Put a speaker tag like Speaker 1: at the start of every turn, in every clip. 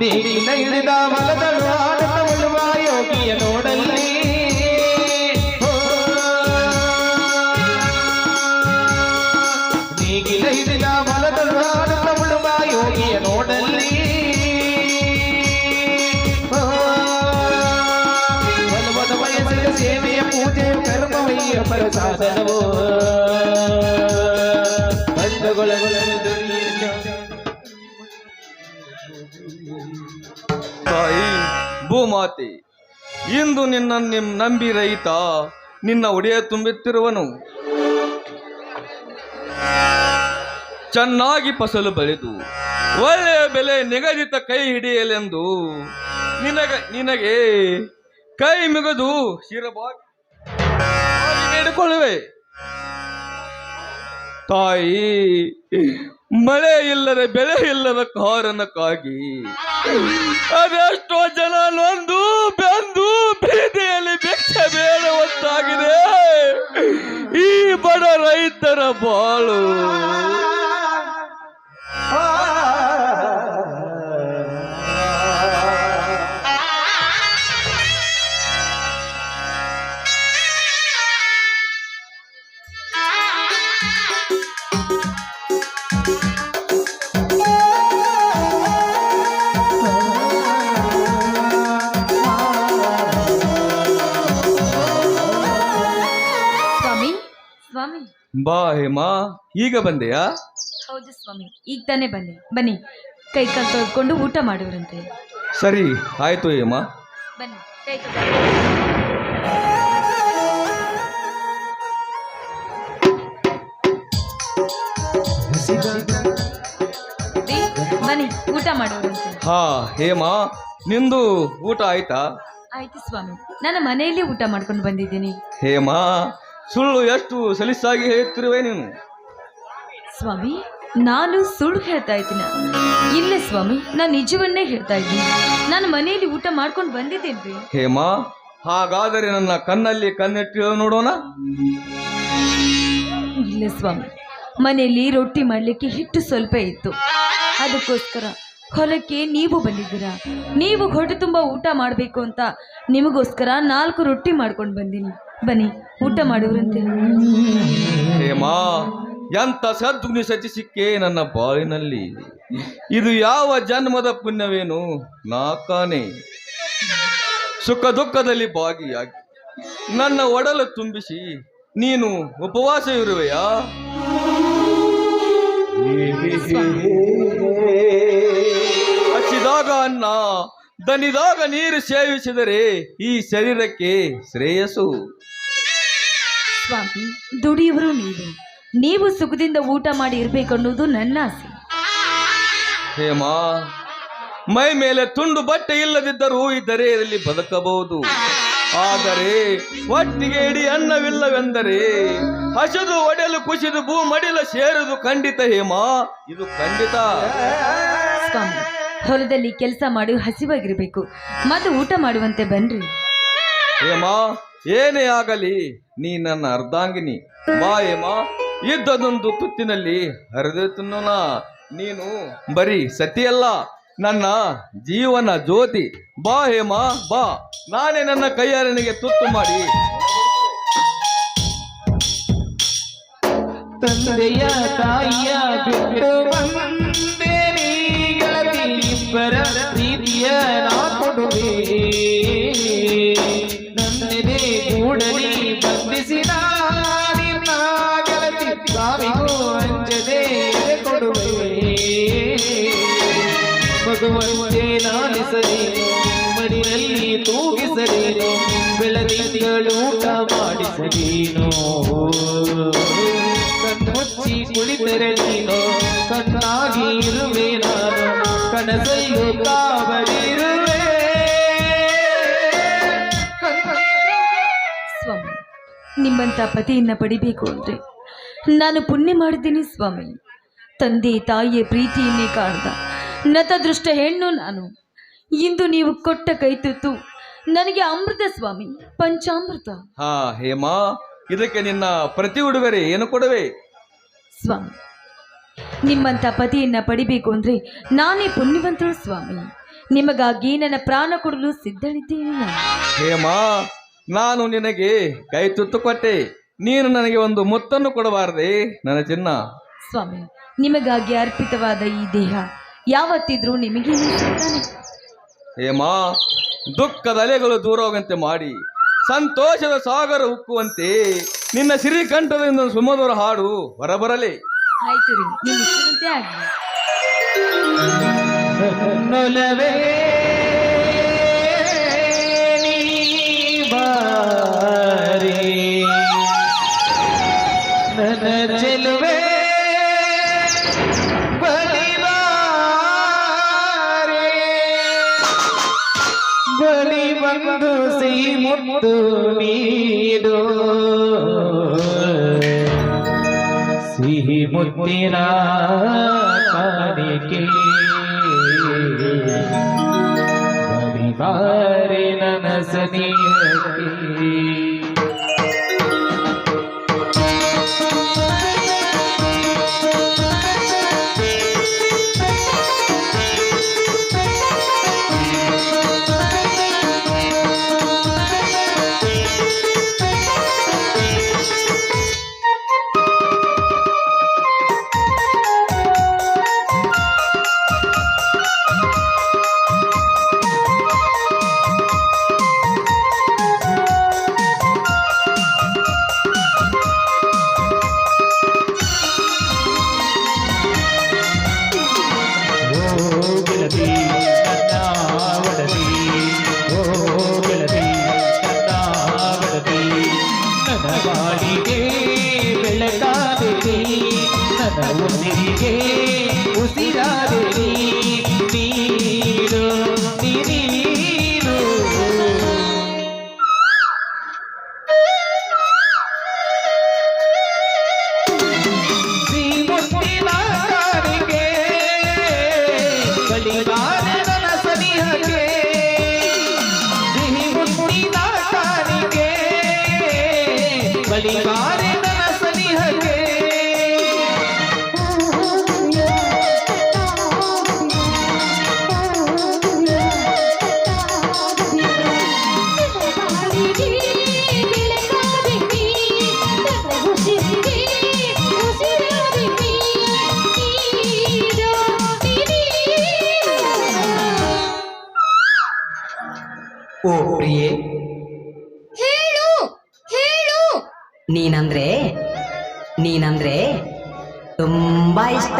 Speaker 1: ನೇಗಿಲ ಹಿಡಿದ ಮಲದಳು ಆಡುತ್ತ ಉಳುವ ಯೋಗಿಯ ನೋಡಲ್ಲಿ ಹೋ. ನೇಗಿಲ ಹಿಡಿದ ಮಲದಳು ಆಡುತ್ತ ಉಳುವ ಯೋಗಿಯ ನೋಡಲ್ಲಿ ಹೋ. ಬಲವದ ವಯಸ್ಸಿನ ಸೇವೆಯ ಪೂಜೆಯ ಕರ್ಮವಯ್ಯ ಪ್ರಸಾದನವೋ ಬಂಧುಗಳನ್ನು
Speaker 2: ತಾಯಿ, ಭೂಮಾತೆ, ಇಂದು ನಿನ್ನ ನಿಮ್ ನಂಬಿ ರೈತ, ನಿನ್ನ ಒಡೆಯ ತುಂಬುತ್ತಿರುವನು. ಚೆನ್ನಾಗಿ ಫಸಲು ಬೆಳೆದು, ಒಳ್ಳೆಯ ಬೆಲೆ ನಿಗದಿತ ಕೈ ಹಿಡಿಯಲೆಂದು ನಿನಗ, ನಿನಗೆ ಕೈ ಮಿಗದು ಶಿರಬಾಗಿ ತಾಯಿ ಮಳೆ ಇಲ್ಲದ ಬೆಳೆ ಇಲ್ಲದ ಕಾರಣಕ್ಕಾಗಿ ಅದೆಷ್ಟೋ ಜನ ನೊಂದು ಬೆಂದು ಬೀದಿಯಲ್ಲಿ ಭಿಕ್ಷೆ ಬೇಡುವಂತಾಗಿದೆ. ಈ ಬಡ ರೈತರ ಬಾಳು. ಬಾ ಹೇಮಾ ಈಗ ಬಂದೆಯಾ?
Speaker 3: ಹೌದು ಸ್ವಾಮಿ ಈಗ ತಾನೇ ಬನ್ನಿ ಬನ್ನಿ ಕೈ ಕಾಲು ತೊಳ್ಕೊಂಡು ಊಟ ಮಾಡುವರಂತೆ.
Speaker 2: ಸರಿ ಆಯ್ತು ಹೇಮಾ.
Speaker 3: ಬನ್ನಿ ಕೈ ಕಾಲು ರೀ, ಬನ್ನಿ ಊಟ ಮಾಡುವರಂತೆ.
Speaker 2: ಹಾ ಹೇಮಾ ನಿಂದು ಊಟ ಆಯ್ತಾ?
Speaker 3: ಆಯ್ತು ಸ್ವಾಮಿ ನಾನು ಮನೆಯಲ್ಲಿ ಊಟ ಮಾಡ್ಕೊಂಡು ಬಂದಿದ್ದೀನಿ.
Speaker 2: ಹೇಮಾ ಸುಳ್ಳು ಎಷ್ಟು ಸಲೀಸಾಗಿ ಹೇಳ್ತಿರುವೆ ನೀನು?
Speaker 3: ಸ್ವಾಮಿ ನಾನು ಸುಳ್ಳು ಹೇಳ್ತಾ ಇದ್ದೀನ. ಇಲ್ಲ ಸ್ವಾಮಿ ನಾನು ನಿಜವನ್ನೇ ಹೇಳ್ತಾ ಇದ್ದೀನಿ. ನಾನು ಮನೆಯಲ್ಲಿ ಊಟ ಮಾಡ್ಕೊಂಡು ಬಂದಿದ್ದೇನ್ರಿ?
Speaker 2: ಹೇಮಾ ಹಾಗಾದರೆ ನನ್ನ ಕಣ್ಣಲ್ಲಿ ಕಣ್ಣಿಟ್ಟು ನೋಡೋಣ?
Speaker 3: ಇಲ್ಲ ಸ್ವಾಮಿ ಮನೆಯಲ್ಲಿ ರೊಟ್ಟಿ ಮಾಡಲಿಕ್ಕೆ ಹಿಟ್ಟು ಸ್ವಲ್ಪ ಇತ್ತು. ಅದಕ್ಕೋಸ್ಕರ ಹೊಲಕ್ಕೆ ನೀವು ಬಂದಿದ್ದೀರಾ? ನೀವು ಹೊಟ್ಟೆ ತುಂಬ ಊಟ ಮಾಡಬೇಕು ಅಂತ ನಿಮಗೋಸ್ಕರ ನಾಲ್ಕು ರೊಟ್ಟಿ ಮಾಡ್ಕೊಂಡು ಬಂದೀನಿ. ಬನ್ನಿ ಊಟ ಮಾಡುವ್ರಂತೆ
Speaker 2: ಹೇಮಾ ಎಂತ ಸದ್ಗುಣಿ ಸತಿ ಸಿಕ್ಕೆ ನನ್ನ ಬಾಳಿನಲ್ಲಿ ಇದು ಯಾವ ಜನ್ಮದ ಪುಣ್ಯವೇನು ನಾಕಾನೆ ಸುಖ ದುಃಖದಲ್ಲಿ ಭಾಗಿಯಾಗಿ ನನ್ನ ಒಡಲು ತುಂಬಿಸಿ ನೀನು ಉಪವಾಸ ಇರುವೆಯಾ ಹಚ್ಚಿದಾಗ ಅನ್ನ ದನಿದಾಗ ನೀರು ಸೇವಿಸಿದರೆ ಈ ಶರೀರಕ್ಕೆ ಶ್ರೇಯಸ್ಸು.
Speaker 3: ಸ್ವಾಮಿ ದುಡಿಯುವರು ನೀವು. ನೀವು ಸುಖದಿಂದ ಊಟ ಮಾಡಿ ಇರಬೇಕು ಅನ್ನೋದು ನನ್ನ ಆಸೆ.
Speaker 2: ಹೇಮಾ ಮೈ ಮೇಲೆ ತುಂಡು ಬಟ್ಟೆ ಇಲ್ಲದಿದ್ದರೂ ಇದ್ದರೆ ದರೆಯಲ್ಲಿ ಬದುಕಬಹುದು. ಆದರೆ ಒಟ್ಟಿಗೆ ಇಡೀ ಅನ್ನವಿಲ್ಲವೆಂದರೆ ಹಸಿದು ಒಡೆಯಲು ಕುಸಿದು ಭೂ ಮಡಿಲ ಸೇರುದು ಖಂಡಿತ ಹೇಮಾ. ಇದು ಖಂಡಿತ.
Speaker 3: ಸ್ವಾಮಿ ಹೊಲದಲ್ಲಿ ಕೆಲಸ ಮಾಡಿ ಹಸಿವಾಗಿರಬೇಕು. ಮತ್ತು ಊಟ ಮಾಡುವಂತೆ ಬನ್ರಿ.
Speaker 2: ಏನೇ ಆಗಲಿ ನೀ ನನ್ನ ಅರ್ಧಾಂಗಿನಿ. ಬಾ ಏಮ ಇದ್ದದೊಂದು ತುತ್ತಿನಲ್ಲಿ ಹರಿದು ತಿನ್ನೋಣ. ನೀನು ಬರೀ ಸತಿಯಲ್ಲ ನನ್ನ ಜೀವನ ಜ್ಯೋತಿ. ಬಾ ಹೇಮ ಬಾ. ನಾನೇ ನನ್ನ ಕೈಯಾರನಿಗೆ ತುತ್ತು ಮಾಡಿ.
Speaker 1: ತಂದೆಯ ತಾಯಿಯ ಬಿಟ್ಟು ಪ್ರೀತಿಯ ನಾ. ಕೊಡುವೆ ನನ್ನೆದೆ ಕೂಡಲಿ ಬಂಧಿಸಿದ ನಿನ್ನ ಗೆಳತಿ. ಸಾವಿಗೂ ಅಂಜದೆ ಕೊಡುವೆ ಭಗವಂತೆ ನಾನಿಸಲೇನು ಮಡಿನಲ್ಲಿ ತೂಗಿಸಲೇನು ಬೆಳದಿಂಗಳು ಊಟ ಮಾಡಿಸಲೇನು. ಕಣ್ಮುಚ್ಚಿ ಕುಳಿತರೆ ನೀನು, ಕಣ್ಣಾಗಿ ಇರುವೆ ನಾನು. ಕನಸಲ್ಲೂ ಕಾವಲಿರುವೆ
Speaker 3: ಸ್ವಾಮಿ ನಿಮ್ಮಂತ ಪತಿಯನ್ನ ಪಡಿಬೇಕು ಅಂದ್ರೆ ನಾನು ಪುಣ್ಯ ಮಾಡಿದ್ದೀನಿ ಸ್ವಾಮಿ. ತಂದೆ ತಾಯಿಯ ಪ್ರೀತಿಯನ್ನೇ ಕಾಣ್ದ. ನತದೃಷ್ಟ ಹೆಣ್ಣು ನಾನು. ಇಂದು ನೀವು ಕೊಟ್ಟ ಕೈ ತುತ್ತು ನನಗೆ ಅಮೃತ ಸ್ವಾಮಿ ಪಂಚಾಮೃತ.
Speaker 2: ಹಾ ಹೇಮಾ ಇದಕ್ಕೆ ನಿನ್ನ ಪ್ರತಿ ಉಡುಗೊರೆ ಏನು ಕೊಡುವೆ?
Speaker 3: ಸ್ವಾಮಿ ನಿಮ್ಮಂಥ ಪತಿಯನ್ನ ಪಡಿಬೇಕು ಅಂದ್ರೆ ನಾನೇ ಪುಣ್ಯವಂತಳು ಸ್ವಾಮಿ. ನಿಮಗಾಗಿ ನನ್ನ ಪ್ರಾಣ ಕೊಡಲು ಸಿದ್ಧಳಿದ್ದೇನೆ
Speaker 2: ಹೇಮ ನಾನು ನಿನಗೆ ಕೈ ತುತ್ತು ಕೊಟ್ಟೆ ನೀನು ನನಗೆ ಒಂದು ಮುತ್ತನ್ನು ಕೊಡಬಾರದೆ ನನ್ನ ಚಿನ್ನ.
Speaker 3: ಸ್ವಾಮಿ ನಿಮಗಾಗಿ ಅರ್ಪಿತವಾದ ಈ ದೇಹ ಯಾವತ್ತಿದ್ರೂ ನಿಮಗೆ ಹೇಮಾ
Speaker 2: ಹೇಮ ದುಃಖದ ಅಲೆಗಳು ದೂರ ಹೋಗಂತೆ ಮಾಡಿ ಸಂತೋಷದ ಸಾಗರ ಉಕ್ಕುವಂತೆ ನಿನ್ನ ಸಿರಿಕಂಠದಿಂದ ಸುಮಧುರ ಹಾಡು ಹೊರಬರಲಿ.
Speaker 3: ಆಯ್ತು ರೀ ನಿಮ್ಮ ಇಷ್ಟದಂತೆ ಆಗಲಿ.
Speaker 1: ನೊಲವೇ ಬಂದು ಸಿ ಮುತ್ತು ನೀಡು. मुद्दिरा के परिवार ननसनी ನನ್ನ ಓ
Speaker 4: ಪ್ರಿಯೆ.
Speaker 5: ಹೇಳು ಹೇಳು.
Speaker 4: ನೀನಂದ್ರೆ ನೀನಂದ್ರೆ ತುಂಬಾ ಇಷ್ಟ.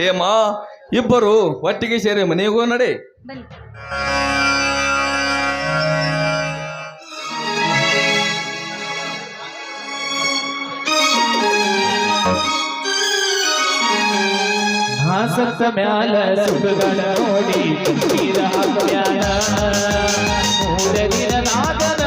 Speaker 2: ಹಾ ಹೇಮ ಇಬ್ಬರು ಒಟ್ಟಿಗೆ ಸೇರಿ ಮನೆಗೂ ನಡೆ.
Speaker 1: ಸತ್ತ ಮ್ಯಾಲ ಸುಖಗಳ ನೋಡಿ ತುಂಬಿದ ಜ್ಞಾನ ಮೂರ ದಿನ ನಾದ ನನ್ನ